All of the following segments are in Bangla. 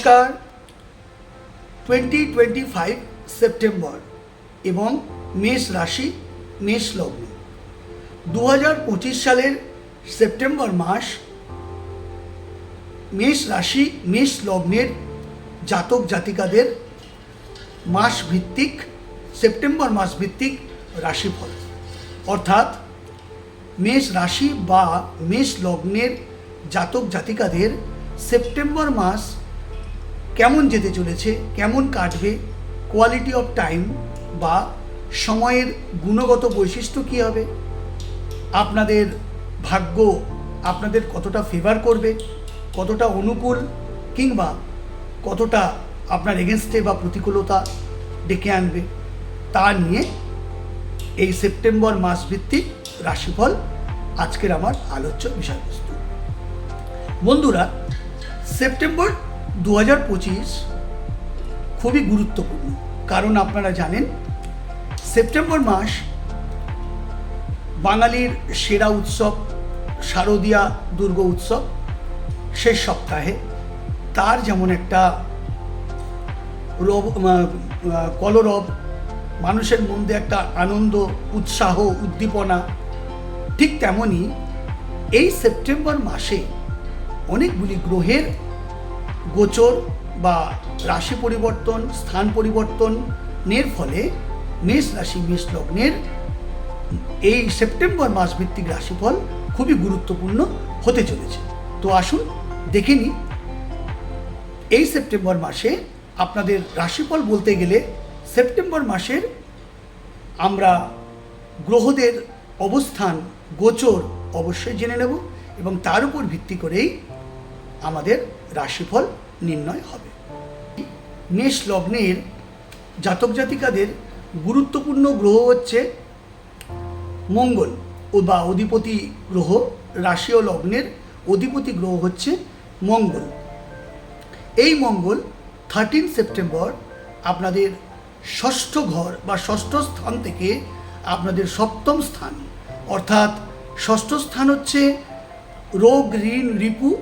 নমস্কার। টোয়েন্টি টোয়েন্টি ফাইভ সেপ্টেম্বর এবং মেষ রাশি, মেষ লগ্ন। দু হাজার পঁচিশ সালের সেপ্টেম্বর মাস মেষ রাশি, মেষ লগ্নের জাতক জাতিকাদের মাস ভিত্তিক সেপ্টেম্বর মাস ভিত্তিক রাশিফল। অর্থাৎ মেষ রাশি বা মেষ লগ্নের জাতক জাতিকাদের সেপ্টেম্বর মাস কেমন যেতে চলেছে, কেমন কাটবে কোয়ালিটি অফ টাইম বা সময়ের গুণগত বৈশিষ্ট্য কী হবে, আপনাদের ভাগ্য আপনাদের কতটা ফেভার করবে, কতটা অনুকূল কিংবা কতটা আপনার এগেনস্টে বা প্রতিকূলতা ডেকে আনবে, তা নিয়ে এই সেপ্টেম্বর মাস ভিত্তিক রাশিফল আজকের আমার আলোচ্য বিষয়বস্তু। বন্ধুরা, সেপ্টেম্বর দু হাজার পঁচিশ খুবই গুরুত্বপূর্ণ। কারণ আপনারা জানেন, সেপ্টেম্বর মাস বাঙালির সেরা উৎসব, শারদীয়া দুর্গ উৎসব শেষ সপ্তাহে। তার যেমন একটা রব কলরব, মানুষের মধ্যে একটা আনন্দ, উৎসাহ, উদ্দীপনা, ঠিক তেমনই এই সেপ্টেম্বর মাসে অনেকগুলি গ্রহের গোচর বা রাশি পরিবর্তন, স্থান পরিবর্তনের ফলে মেষ রাশি, মেষ লগ্নের এই সেপ্টেম্বর মাস ভিত্তিক রাশিফল খুবই গুরুত্বপূর্ণ হতে চলেছে। তো আসুন দেখে নিই। এই সেপ্টেম্বর মাসে আপনাদের রাশিফল বলতে গেলে সেপ্টেম্বর মাসের আমরা গ্রহদের অবস্থান, গোচর অবশ্যই জেনে নেব এবং তার উপর ভিত্তি করেই আমাদের রাশিফল নির্ণয় হবে। মেষ লগ্নের জাতক জাতিকাদের গুরুত্বপূর্ণ গ্রহ হচ্ছে মঙ্গল ও বা অধিপতি গ্রহ। রাশি ও লগ্নের অধিপতি গ্রহ হচ্ছে মঙ্গল। এই মঙ্গল থার্টিন সেপ্টেম্বর আপনাদের ষষ্ঠ ঘর বা ষষ্ঠ স্থান থেকে আপনাদের সপ্তম স্থান। অর্থাৎ ষষ্ঠ স্থান হচ্ছে রোগ, ঋণ, রিপু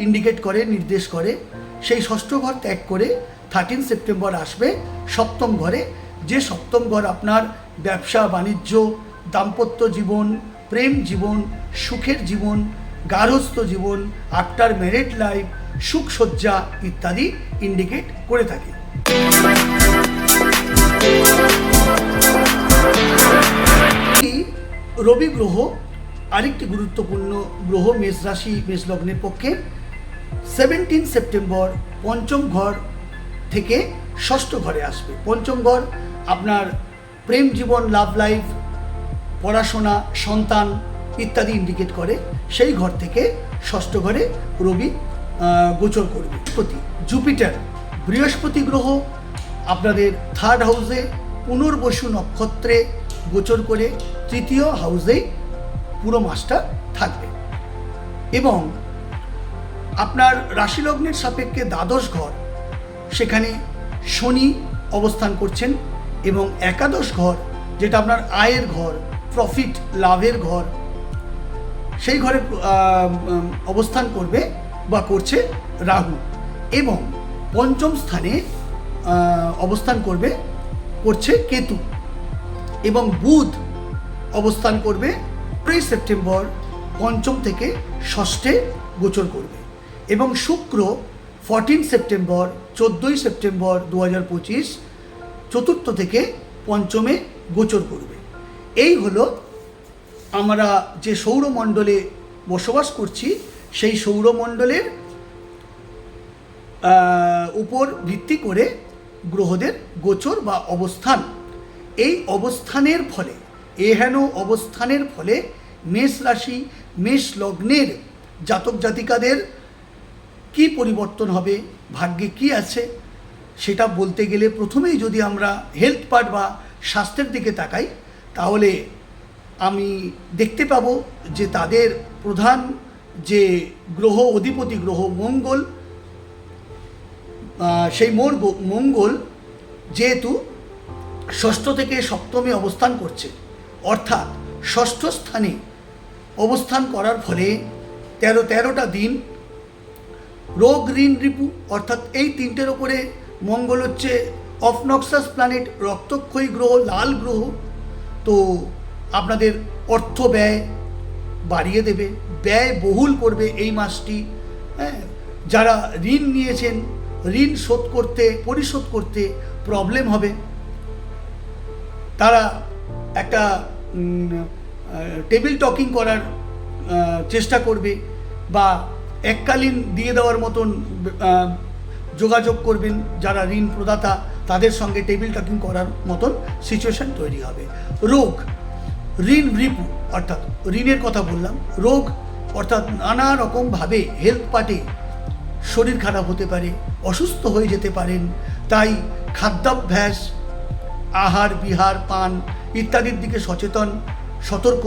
ইন্ডিকেট করে, নির্দেশ করে, সেই ষষ্ঠ ঘর ত্যাগ করে থার্টিন সেপ্টেম্বর আসবে সপ্তম ঘরে। যে সপ্তম ঘর আপনার ব্যবসা, বাণিজ্য, দাম্পত্য জীবন, প্রেম জীবন, সুখের জীবন, গার্হস্থ্য জীবন আফটার ম্যারেড লাইফ সুখসজ্জা ইত্যাদি ইন্ডিকেট করে থাকে। রবি গ্রহ আরেকটি গুরুত্বপূর্ণ গ্রহ, মেষ রাশি, মেষ লগ্নের পক্ষে। সেভেন্টিন সেপ্টেম্বর পঞ্চম ঘর থেকে ষষ্ঠ ঘরে আসবে। পঞ্চম ঘর, আপনার প্রেম জীবন লাভ লাইফ পড়াশোনা, সন্তান ইত্যাদি ইন্ডিকেট করে। সেই ঘর থেকে ষষ্ঠ ঘরে রবি গোচর করবে। প্রতি জুপিটার বৃহস্পতি গ্রহ আপনাদের থার্ড হাউসে পুনর্বসু নক্ষত্রে গোচর করে তৃতীয় হাউসেই পুরো মাসটা থাকবে। এবং আপনার রাশিলগ্নের সাপেক্ষে দ্বাদশ ঘর। সেখানে শনি অবস্থান করছেন এবং একাদশ ঘর, যেটা আপনার আয়ের ঘর প্রফিট লাভের ঘর, সেই ঘরে অবস্থান করবে বা করছে রাহু এবং পঞ্চম স্থানে অবস্থান করবে, করছে কেতু এবং বুধ অবস্থান করবে কুড়ি সেপ্টেম্বর পঞ্চম থেকে ষষ্ঠে গোচর করবে। এবং শুক্র ফর্টিন সেপ্টেম্বর চোদ্দোই সেপ্টেম্বর দু হাজার পঁচিশ, চতুর্থ থেকে পঞ্চমে গোচর করবে। এই হলো আমরা যে সৌরমণ্ডলে বসবাস করছি, সেই সৌরমণ্ডলের উপর ভিত্তি করে গ্রহদের গোচর বা অবস্থান। এই অবস্থানের ফলে এহেন অবস্থানের ফলে মেষ রাশি, মেষ লগ্নের জাতক জাতিকাদের কি পরিবর্তন হবে? ভাগ্যে কি আছে? সেটা বলতে গেলে প্রথমেই যদি আমরা হেলথ পার্ট বা স্বাস্থ্যের দিকে তাকাই, তাহলে আমি দেখতে পাবো যে তাদের প্রধান যে গ্রহ, অধিপতি গ্রহ, মঙ্গল সেই মোর মঙ্গল যেহেতু ষষ্ঠ থেকে সপ্তমে অবস্থান করছে, অর্থাৎ ষষ্ঠ স্থানে অবস্থান করার ফলে তেরো তেরোটা দিন রোগ ঋণ রিপু, অর্থাৎ এই তিনটের ওপরে মঙ্গল হচ্ছে অফনক্সাস প্ল্যানেট রক্তক্ষয়ী গ্রহ, লাল গ্রহ। তো আপনাদের অর্থ ব্যয় বাড়িয়ে দেবে, ব্যয় বহুল করবে এই মাসটি। হ্যাঁ যারা ঋণ নিয়েছেন, ঋণ শোধ করতে, পরিশোধ করতে প্রবলেম হবে। তারা একটা টেবিল টকিং করার চেষ্টা করবে বা এককালীন দিয়ে দেওয়ার মতন যোগাযোগ করবেন যারা ঋণ প্রদাতা, তাদের সঙ্গে টেবিল টকিং করার মতন সিচুয়েশন তৈরি হবে। রোগ, ঋণ রিপু, অর্থাৎ ঋণের কথা বললাম, রোগ, অর্থাৎ নানা রকমভাবে হেলথ পার্টে শরীর খারাপ হতে পারে, অসুস্থ হয়ে যেতে পারেন, তাই খাদ্যাভ্যাস, আহার, বিহার, পান ইত্যাদির দিকে সচেতন, সতর্ক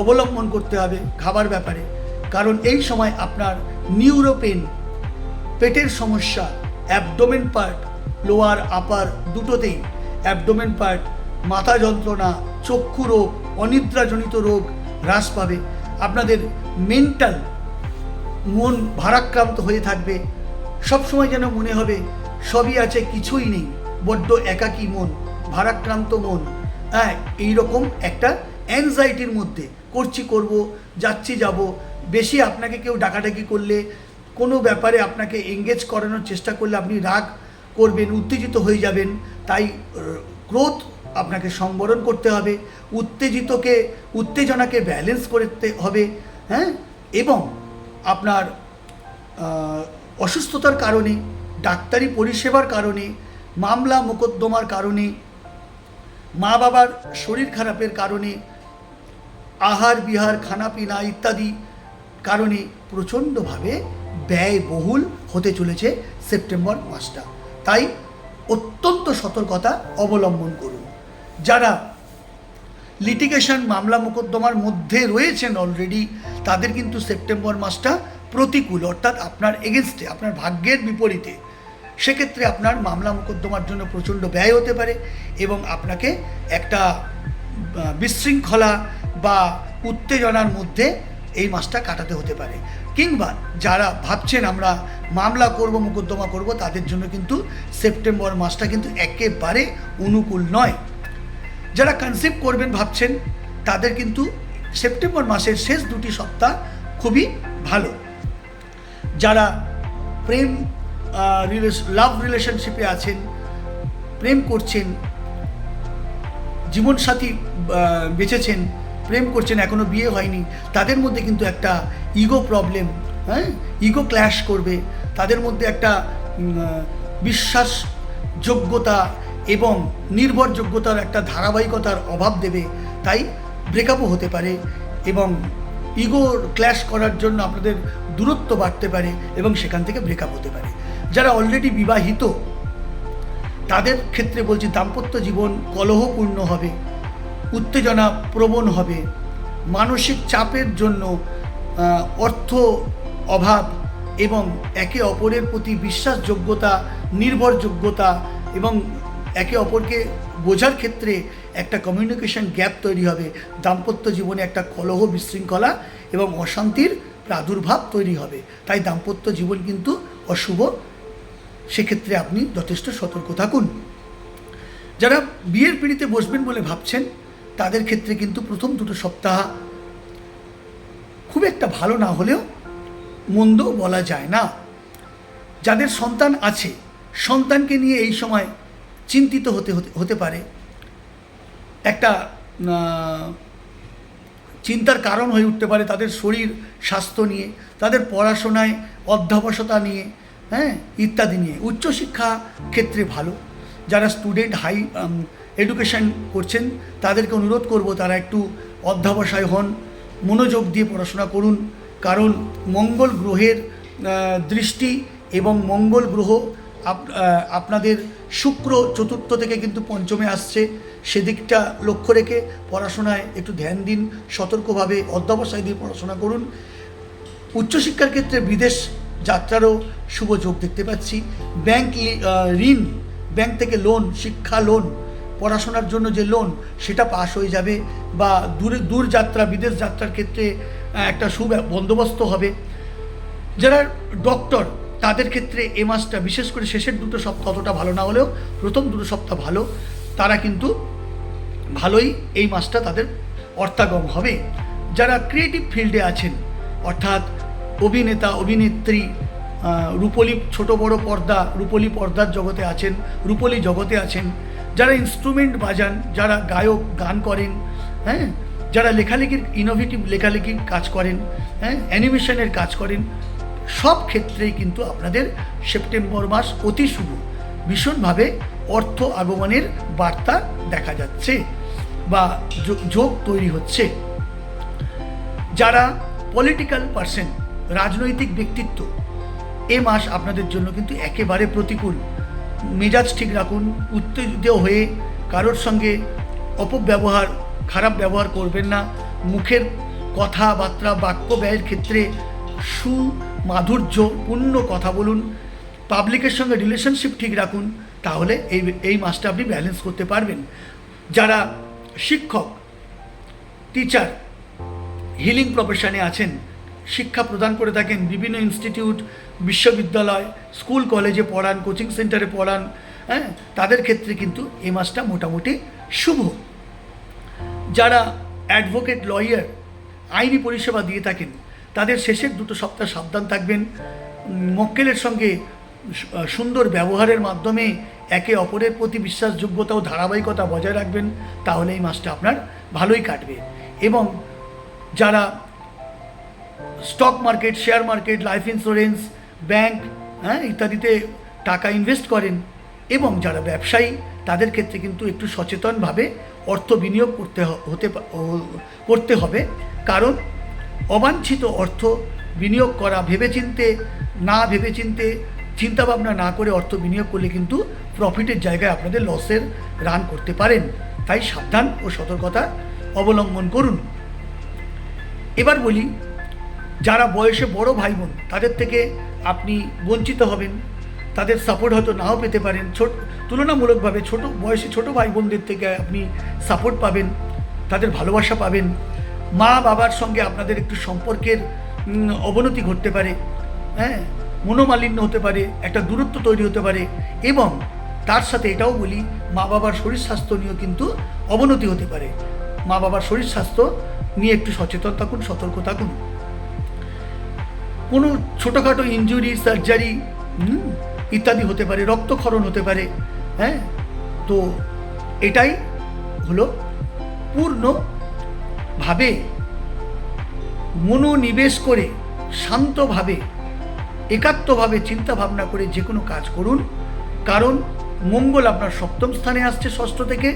অবলম্বন করতে হবে খাবার ব্যাপারে। কারণ এই সময় আপনার নিউরোপেন পেটের সমস্যা, অ্যাবডোমেন পার্ট, লোয়ার আপার দুটোতেই, অ্যাবডোমেন পার্ট, মাথা যন্ত্রণা, চক্ষু রোগ, অনিদ্রাজনিত রোগ হ্রাস পাবে। আপনাদের মেন্টাল মন ভারাক্রান্ত হয়ে থাকবে। সবসময় যেন মনে হবে, সবই আছে, কিছুই নেই, বড্ড একাকী মন, ভারাক্রান্ত মন। হ্যাঁ এইরকম একটা অ্যাংজাইটির মধ্যে, করছি, করব, যাচ্ছি, যাব বেশি আপনাকে কেউ ডাকাডাকি করলে, কোনো ব্যাপারে আপনাকে এঙ্গেজ করানোর চেষ্টা করলে আপনি রাগ করবেন, উত্তেজিত হয়ে যাবেন। তাই ক্রোধ আপনাকে সম্বরণ করতে হবে, উত্তেজিতকে, উত্তেজনাকে ব্যালেন্স করতে হবে হ্যাঁ? এবং আপনার অসুস্থতার কারণে, ডাক্তারি পরিষেবার কারণে, মামলা মোকদ্দমার কারণে, মা বাবার শরীর খারাপের কারণে আহার বিহার খানাপিনা ইত্যাদি কারণে প্রচণ্ডভাবে ব্যয়বহুল হতে চলেছে সেপ্টেম্বর মাসটা। তাই অত্যন্ত সতর্কতা অবলম্বন করুন। যারা লিটিগেশন মামলা মোকদ্দমার মধ্যে রয়েছেন অলরেডি তাদের কিন্তু সেপ্টেম্বর মাসটা প্রতিকূল, অর্থাৎ আপনার এগেনস্টে আপনার ভাগ্যের বিপরীতে। সেক্ষেত্রে আপনার মামলা মোকদ্দমার জন্য প্রচণ্ড ব্যয় হতে পারে এবং আপনাকে একটা বিশৃঙ্খলা বা উত্তেজনার মধ্যে এই মাসটা কাটাতে হতে পারে। কিংবা যারা ভাবছেন আমরা মামলা করব মোকদ্দমা করব তাদের জন্য কিন্তু সেপ্টেম্বর মাসটা কিন্তু একেবারে অনুকূল নয়। যারা কনসেপ্ট করবেন ভাবছেন তাদের কিন্তু সেপ্টেম্বর মাসের শেষ দুটি সপ্তাহ খুবই ভালো। যারা প্রেম লাভ রিলেশনশিপে আছেন প্রেম করছেন জীবনসাথী আহ, বেছেছেন প্রেম করছেন, এখনও বিয়ে হয়নি, তাদের মধ্যে কিন্তু একটা ইগো প্রবলেম হ্যাঁ? ইগো ক্ল্যাশ করবে, তাদের মধ্যে একটা বিশ্বাস যোগ্যতা এবং নির্ভরযোগ্যতার একটা ধারাবাহিকতার অভাব দেবে, তাই ব্রেকআপও হতে পারে এবং ইগো ক্ল্যাশ করার জন্য আপনাদের দূরত্ব বাড়তে পারে এবং সেখান থেকে ব্রেকআপ হতে পারে। যারা অলরেডি বিবাহিত, তাদের ক্ষেত্রে বলছি দাম্পত্য জীবন কলহপূর্ণ হবে। উত্তেজনা প্রবণ হবে। মানসিক চাপের জন্য অর্থ অভাব এবং একে অপরের প্রতি বিশ্বাসযোগ্যতা, নির্ভরযোগ্যতা এবং একে অপরকে বোঝার ক্ষেত্রে একটা কমিউনিকেশন গ্যাপ তৈরি হবে। দাম্পত্য জীবনে একটা কলহ বিশৃঙ্খলা এবং অশান্তির প্রাদুর্ভাব তৈরি হবে। তাই দাম্পত্য জীবন কিন্তু অশুভ। সেক্ষেত্রে আপনি যথেষ্ট সতর্ক থাকুন। যারা বিয়ের পিড়িতে বসবেন বলে ভাবছেন তাদের ক্ষেত্রে কিন্তু প্রথম দুটো সপ্তাহ খুব একটা ভালো না হলেও মন্দ বলা যায় না। যাদের সন্তান আছে, সন্তানকে নিয়ে এই সময় চিন্তিত হতে হতে পারে। একটা চিন্তার কারণ হয়ে উঠতে পারে তাদের শরীর, স্বাস্থ্য নিয়ে, তাদের পড়াশোনায় অধ্যাবসতা নিয়ে হ্যাঁ ইত্যাদি নিয়ে। উচ্চশিক্ষা ক্ষেত্রে ভালো। যারা স্টুডেন্ট হাই এডুকেশন করছেন, তাদেরকে অনুরোধ করব তারা একটু অধ্যাবসায় হন, মনোযোগ দিয়ে পড়াশোনা করুন, কারণ মঙ্গল গ্রহের দৃষ্টি এবং মঙ্গল গ্রহ আপ- আপনাদের শুক্র চতুর্থ থেকে কিন্তু পঞ্চমে আসছে, সেদিকটা লক্ষ্য রেখে পড়াশোনায় একটু ধ্যান দিন, সতর্কভাবে অধ্যবসায় দিয়ে পড়াশোনা করুন। উচ্চশিক্ষার ক্ষেত্রে বিদেশ যাত্রারও শুভ যোগ দেখতে পাচ্ছি। ব্যাংক ঋণ ব্যাংক থেকে লোন শিক্ষা লোন পড়াশোনার জন্য যে লোন সেটা পাশ হয়ে যাবে বা দূরে, দূর যাত্রা, বিদেশ যাত্রার ক্ষেত্রে একটা সু বন্দোবস্ত হবে। যারা ডক্টর তাদের ক্ষেত্রে এ মাসটা, বিশেষ করে শেষের দুটো সপ্তাহ অতটা ভালো না হলেও প্রথম দুটো সপ্তাহ ভালো, তারা কিন্তু ভালোই এই মাসটা তাদের অর্থাগম হবে। যারা ক্রিয়েটিভ ফিল্ডে আছেন, অর্থাৎ অভিনেতা, অভিনেত্রী রূপলী ছোট বড় পর্দা, রূপলী পর্দার জগতে আছেন, রূপলী জগতে আছেন। যারা ইনস্ট্রুমেন্ট বাজান, যারা গায়ক গান করেন হ্যাঁ? যারা লেখালেখির ইনোভেটিভ লেখালেখির কাজ করেন হ্যাঁ? অ্যানিমেশনের কাজ করেন, সব ক্ষেত্রেই কিন্তু আপনাদের সেপ্টেম্বর মাস অতি শুভ। ভীষণভাবে অর্থ আগমনের বার্তা দেখা যাচ্ছে বা যোগ তৈরি হচ্ছে। যারা পলিটিক্যাল পার্সন রাজনৈতিক ব্যক্তিত্ব এ মাস আপনাদের জন্য কিন্তু একেবারে প্রতিকূল। মেজাজ ঠিক রাখুন, উত্তেজিত হয়ে কারোর সঙ্গে অপব্যবহার, খারাপ ব্যবহার করবেন না। মুখের কথাবার্তা, বাক্য ব্যয়ের ক্ষেত্রে সুমাধুর্যপূর্ণ কথা বলুন। পাবলিকের সঙ্গে রিলেশনশিপ ঠিক রাখুন, তাহলে এই এই মাসটা আপনি ব্যালেন্স করতে পারবেন। যারা শিক্ষক টিচার হিলিং প্রফেশনে আছেন শিক্ষা প্রদান করে থাকেন বিভিন্ন ইনস্টিটিউট, বিশ্ববিদ্যালয়, স্কুল, কলেজে পড়ান, কোচিং সেন্টারে পড়ান হ্যাঁ? তাদের ক্ষেত্রে কিন্তু এই মাসটা মোটামুটি শুভ। যারা অ্যাডভোকেট, লয়ার, আইনি পরিষেবা দিয়ে থাকেন, তাদের শেষের দুটো সপ্তাহ সাবধান থাকবেন। মক্কেলের সঙ্গে সুন্দর ব্যবহারের মাধ্যমে একে অপরের প্রতি বিশ্বাসযোগ্যতা ও ধারাবাহিকতা বজায় রাখবেন, তাহলে এই মাসটা আপনার ভালোই কাটবে। এবং যারা stock market share market life insurance bank হ্যাঁ ইত্যাদিতে টাকা ইনভেস্ট করেন এবং যারা ব্যবসায়ী, তাদের ক্ষেত্রে কিন্তু একটু সচেতনভাবে অর্থ বিনিয়োগ করতে হতে করতে হবে। কারণ অবাঞ্ছিত অর্থ বিনিয়োগ করা ভেবেচিন্তে, না ভেবেচিন্তে, চিন্তাভাবনা না করে অর্থ বিনিয়োগ করলে কিন্তু প্রফিটের জায়গায় আপনাদের লসের রান করতে পারেন। তাই সাবধান ও সতর্কতা অবলম্বন করুন। এবার বলি যারা বয়সে বড় ভাই বোন তাদের থেকে আপনি বঞ্চিত হবেন, তাদের সাপোর্ট হয়তো নাও পেতে পারেন। ছোট, তুলনামূলকভাবে ছোট, বয়সে ছোট ভাই বোনদের থেকে আপনি সাপোর্ট পাবেন, তাদের ভালোবাসা পাবেন। মা বাবার সঙ্গে আপনাদের একটু সম্পর্কের অবনতি ঘটতে পারে হ্যাঁ? মনোমালিন্য হতে পারে, একটা দূরত্ব তৈরি হতে পারে এবং তার সাথে এটাও বলি, মা বাবার শরীর স্বাস্থ্য নিয়েও কিন্তু অবনতি হতে পারে। মা বাবার শরীর স্বাস্থ্য নিয়ে একটু সচেতন থাকুন, সতর্ক থাকুন। কোনো ছোটোখাটো ইনজুরি সার্জারি ইত্যাদি হতে পারে, রক্তক্ষরণ হতে পারে হ্যাঁ? তো এটাই হলো পূর্ণভাবে মনোনিবেশ করে, শান্তভাবে, একাত্মভাবে চিন্তা ভাবনা করে যে কোনো কাজ করুন। কারণ মঙ্গল আপনার সপ্তম স্থানে আসছে ষষ্ঠ থেকে।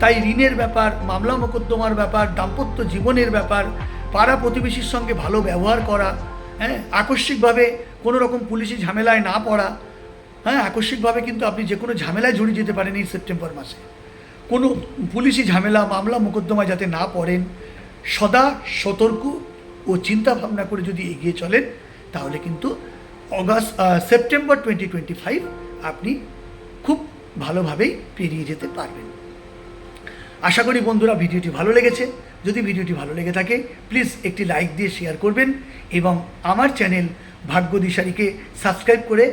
তাই ঋণের ব্যাপার মামলা মোকদ্দমার ব্যাপার, দাম্পত্য জীবনের ব্যাপার পাড়া প্রতিবেশীর সঙ্গে ভালো ব্যবহার করা হ্যাঁ আকস্মিকভাবে কোনো রকম পুলিশি ঝামেলায় না পড়া। হ্যাঁ আকস্মিকভাবে কিন্তু আপনি যে কোনো ঝামেলায় জড়িয়ে যেতে পারেন এই সেপ্টেম্বর মাসে। কোনো পুলিশি ঝামেলা, মামলা, মোকদ্দমা যাতে না পড়েন, সদা সতর্ক ও চিন্তা ভাবনা করে যদি এগিয়ে চলেন, তাহলে কিন্তু August September twenty twenty five আপনি খুব ভালোভাবেই পেরিয়ে যেতে পারবেন। আশা করি বন্ধুরা, ভিডিওটি ভালো লেগেছে। যদি ভিডিওটি ভালো লেগে থাকে প্লিজ একটি লাইক দিয়ে শেয়ার করবেন এবং আমার চ্যানেল ভাগ্য দিশারিকে সাবস্ক্রাইব করে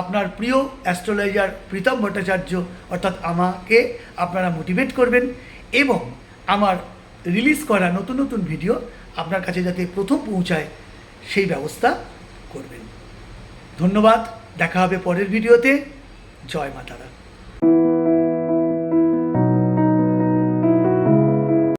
আপনার প্রিয় অ্যাস্ট্রোলজার প্রীতম ভট্টাচার্য অর্থাৎ আমাকে আপনারা মোটিভেট করবেন এবং আমার রিলিজ করা নতুন নতুন ভিডিও আপনার কাছে যাতে প্রথম পৌঁছায় সেই ব্যবস্থা করবেন। ধন্যবাদ, দেখা হবে পরের ভিডিওতে জয় মাতারা।